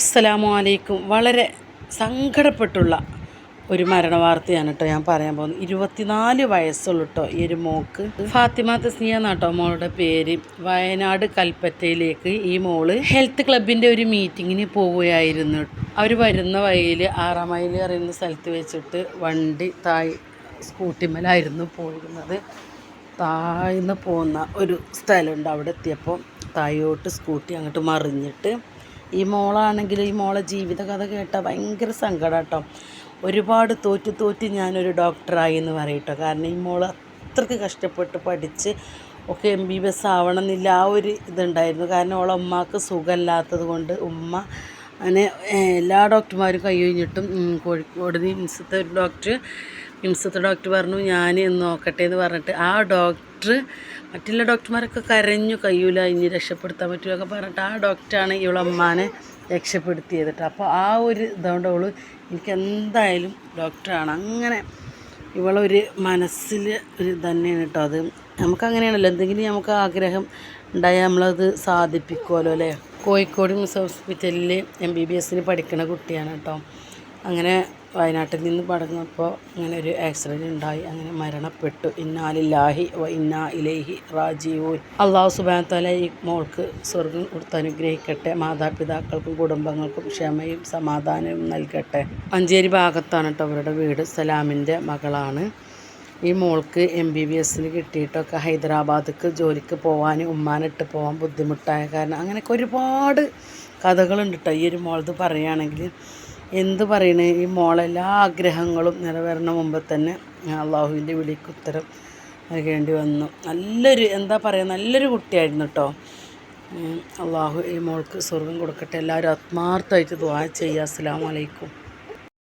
അസ്സലാമു അലൈക്കും വളരെ സങ്കടപ്പെട്ടുള്ള ഒരു മരണ വാർത്തയാണ് കേട്ടോ ഞാൻ പറയാൻ പോകുന്നത്. ഇരുപത്തിനാല് വയസ്സുള്ള കേട്ടോ ഈ ഒരു മോക്ക്. ഫാത്തിമ തസ്നിയ നാട്ടോ മോളുടെ പേര്. വയനാട് കൽപ്പറ്റയിലേക്ക് ഈ മോൾ ഹെൽത്ത് ക്ലബിന്റെ ഒരു മീറ്റിങ്ങിന് പോവുകയായിരുന്നു. അവർ വരുന്ന വഴിയിൽ ആറാം മൈൽ അറിയുന്ന സ്ഥലത്ത് വെച്ചിട്ട് വണ്ടി തായ് സ്കൂട്ടിമേലായിരുന്നു പോയിരുന്നത്. താഴ്ന്ന് പോകുന്ന ഒരു സ്ഥലമുണ്ട് അവിടെ എത്തിയപ്പോൾ തായോട്ട് സ്കൂട്ടി അങ്ങോട്ട് മറിഞ്ഞിട്ട് ഈ മോളാണെങ്കിൽ ഈ മോളെ ജീവിതകഥ കേട്ടാൽ ഭയങ്കര സങ്കടം കേട്ടോ ഒരുപാട് തോറ്റ് തോറ്റ് ഞാനൊരു ഡോക്ടറായി എന്ന് പറയട്ടോ. കാരണം ഈ മോൾ അത്രയ്ക്ക് കഷ്ടപ്പെട്ട് പഠിച്ച് ഒക്കെ എം ബി ബി എസ് ആവണം എന്നില്ല ആ ഒരു ഇതുണ്ടായിരുന്നു. കാരണം ഓളെ ഉമ്മാക്ക് സുഖമില്ലാത്തത് കൊണ്ട് ഉമ്മ അങ്ങനെ എല്ലാ ഡോക്ടർമാരും കൈ കഴിഞ്ഞിട്ടും കോഴിക്കോട് നിംസത്തെ ഒരു ഡോക്ടർ നിംസത്തെ ഡോക്ടർ പറഞ്ഞു ഞാൻ നോക്കട്ടെ എന്ന് പറഞ്ഞിട്ട് ആ ഡോക്ടർ മറ്റുള്ള ഡോക്ടർമാരൊക്കെ കരഞ്ഞു കഴിയൂല ഇനി രക്ഷപ്പെടുത്താൻ പറ്റുമൊക്കെ പറഞ്ഞിട്ട് ആ ഡോക്ടറാണ് ഇവളമ്മാനെ രക്ഷപ്പെടുത്തിയത് കേട്ടോ. അപ്പോൾ ആ ഒരു ഇതുകൊണ്ട് അവൾ എനിക്ക് എന്തായാലും ഡോക്ടറാണ്. അങ്ങനെ ഇവളൊരു മനസ്സിൽ ഒരു തന്നെയാണ് കേട്ടോ അത്. നമുക്കങ്ങനെയാണല്ലോ എന്തെങ്കിലും നമുക്ക് ആഗ്രഹം ഉണ്ടായാൽ നമ്മളത് സാധിപ്പിക്കുമല്ലോ അല്ലേ? കോഴിക്കോട് മിസ് ഹോസ്പിറ്റലിൽ എം ബി ബി എസിന് പഠിക്കുന്ന കുട്ടിയാണ് കേട്ടോ. അങ്ങനെ വയനാട്ടിൽ നിന്ന് മടങ്ങുമ്പോൾ അങ്ങനെ ഒരു ആക്സിഡന്റ് ഉണ്ടായി. അങ്ങനെ മരണപ്പെട്ടു. ഇന്നാലില്ലാഹി വ ഇന്നാ ഇലൈഹി റാജീവൂൻ അള്ളാഹു സുബാൻ ഈ മോൾക്ക് സ്വർഗം കൊടുത്ത് അനുഗ്രഹിക്കട്ടെ. മാതാപിതാക്കൾക്കും കുടുംബങ്ങൾക്കും ക്ഷമയും സമാധാനവും നൽകട്ടെ. അഞ്ചേരി ഭാഗത്താണ് കേട്ടോ അവരുടെ വീട്. സലാമിന്റെ മകളാണ്. ഈ മോൾക്ക് എം ബി ബി എസിന് കിട്ടിയിട്ടൊക്കെ ഹൈദരാബാദിക്ക് ജോലിക്ക് പോകാൻ ഉമ്മാനിട്ട് പോകാൻ ബുദ്ധിമുട്ടായ കാരണം അങ്ങനെയൊക്കെ ഒരുപാട് കഥകളുണ്ട് കേട്ടോ. ഈ ഒരു മോളത് പറയുകയാണെങ്കിൽ എന്ത് പറയണേ? ഈ മോളെല്ലാ ആഗ്രഹങ്ങളും നിറവേറണ മുമ്പ് തന്നെ അള്ളാഹുവിന്റെ വിളിക്ക് ഉത്തരം നൽകേണ്ടി വന്നു. നല്ലൊരു എന്താ പറയുക നല്ലൊരു കുട്ടിയായിരുന്നു കേട്ടോ അള്ളാഹു ഈ മോൾക്ക് സ്വർഗം കൊടുക്കട്ടെ. എല്ലാവരും ആത്മാർത്ഥമായിട്ട് ദ്വാ ചെയ്യുക. അസ്സാം വലൈക്കും